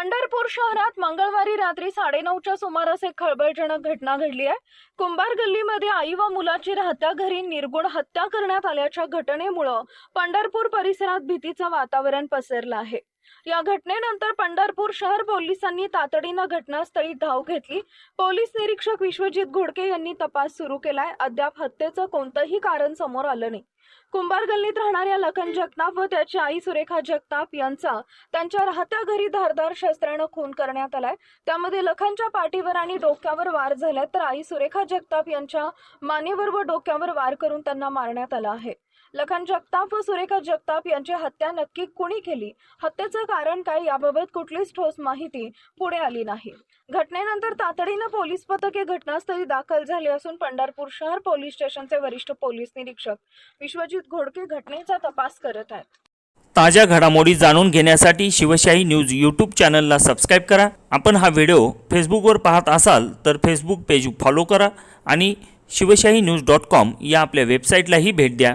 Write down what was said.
पंढरपूर शहरात मंगळवारी रात्री साडेनऊच्या सुमारास एक खळबळजनक घटना घडली आहे. कुंभार गल्लीमध्ये आई व मुलाची राहत्या घरी निर्गुण हत्या करण्यात आल्याच्या घटनेमुळं पंढरपूर परिसरात भीतीचं वातावरण पसरलं आहे. या घटनेनंतर पंढरपूर शहर पोलिसांनी तातडीनं घटनास्थळी धाव घेतली. पोलीस निरीक्षक विश्वजित घोडके यांनी तपास सुरू केलाय. अद्याप हत्येचं कोणतंही कारण समोर आलं नाही. कुंभार गल्लीत राहणाऱ्या लखन जगताप व त्याची आई सुरेखा जगताप यांचा त्यांच्या राहत्या घरी धारदार शस्त्रानं खून करण्यात आलाय. त्यामध्ये लखनच्या पाठीवर आणि डोक्यावर वार झाले तर आई सुरेखा जगताप यांच्या मानेवर व डोक्यावर वार करून त्यांना मारण्यात आला आहे. लखन जगताप व सुरेखा जगताप यांची हत्या नक्की कुणी केली? हत्येचं कारण काय? याबाबत कुठलीच ठोस माहिती पुढे आली नाही. घटनेनंतर तातडीनं पोलीस पथके घटनास्थळी दाखल झाले असून पंढरपूर शहर पोलीस स्टेशनचे वरिष्ठ पोलीस निरीक्षक विश्वजित घोडके घटनेचा तपास करत आहेत. ताज्या घडामोडी जाणून घेण्यासाठी शिवशाही न्यूज यूट्यूब चॅनलला सबस्क्राईब करा. आपण हा व्हिडिओ फेसबुकवर पाहत असाल तर फेसबुक पेज फॉलो करा आणि शिवशाही न्यूज डॉट कॉम या आपल्या वेबसाईटलाही भेट द्या.